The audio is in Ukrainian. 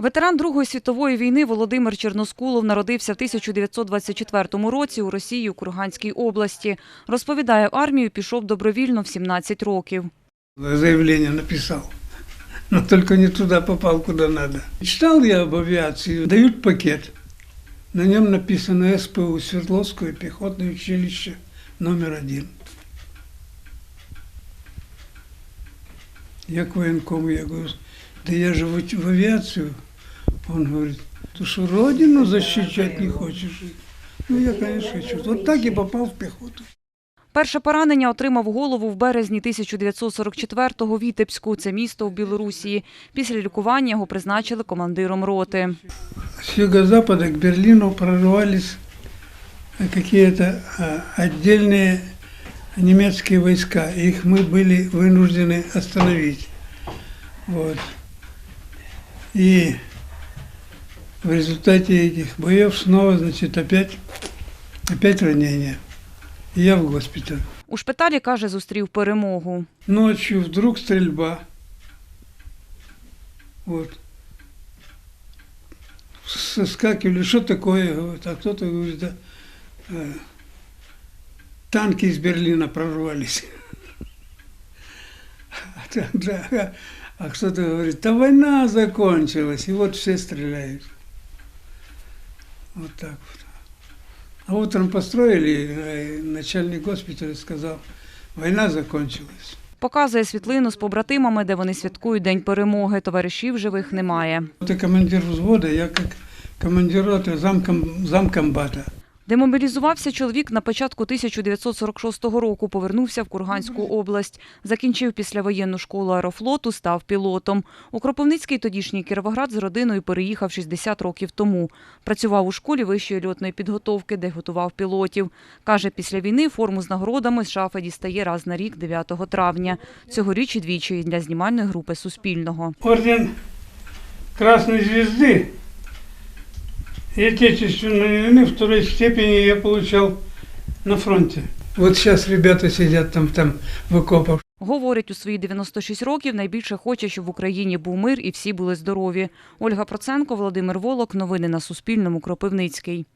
Ветеран Другої світової війни Володимир Черноскулов народився в 1924 році у Росії у Курганській області. Розповідає, в армію пішов добровільно в 17 років. Заявление написал. Но только не туда попал, куда надо. Читал я об авиации. Дают пакет. На нем написано СПУ Свердловское пехотное училище номер один. Я к военкому, я говорю, да я же в, авиацию. Он говорит, ты что, родину защищать не хочешь? Ну, я, конечно, хочу. Вот так и попал в пехоту. Перше поранення отримав в голову в березні 1944-го в Вітебську. Це місто в Білорусі. Після лікування його призначили командиром роти. С юго-запада к Берлину прорывались какие-то а, отдельные немецкие войска. Их мы были вынуждены остановить. Вот. И в результате этих боев снова, значит, опять, опять ранение. И я в госпиталь. У шпиталі, каже, зустрів перемогу. Ночью вдруг стрельба. Вот. Соскакивали, что такое, говорит, а кто-то говорит, да, э, танки из Берлина прорвались. А кто-то говорит, да война закончилась, и вот все стреляют. Вот так вот. А утром построили, э, начальник госпиталя сказал, война закончилась. Показує світлину з побратимами, де вони святкують День перемоги. Товаришів живих немає. Ты командир взвода, я как командир роты, замком, замкомбата. Демобілізувався чоловік на початку 1946 року. Повернувся в Курганську область. Закінчив післявоєнну школу аерофлоту, став пілотом. У Кропивницький тодішній Кіровоград з родиною переїхав 60 років тому. Працював у школі вищої льотної підготовки, де готував пілотів. Каже, після війни форму з нагородами з шафи дістає раз на рік 9 травня. Цьогоріч і двічі для знімальної групи Суспільного. Орден Красной Звезды и отечественные войны второй степени я получал на фронте. Вот сейчас ребята сидят там, там в окопах. Говорить, у свої 96 років найбільше хоче, щоб в Україні був мир і всі були здорові. Ольга Проценко, Володимир Волок. Новини на Суспільному. Кропивницький.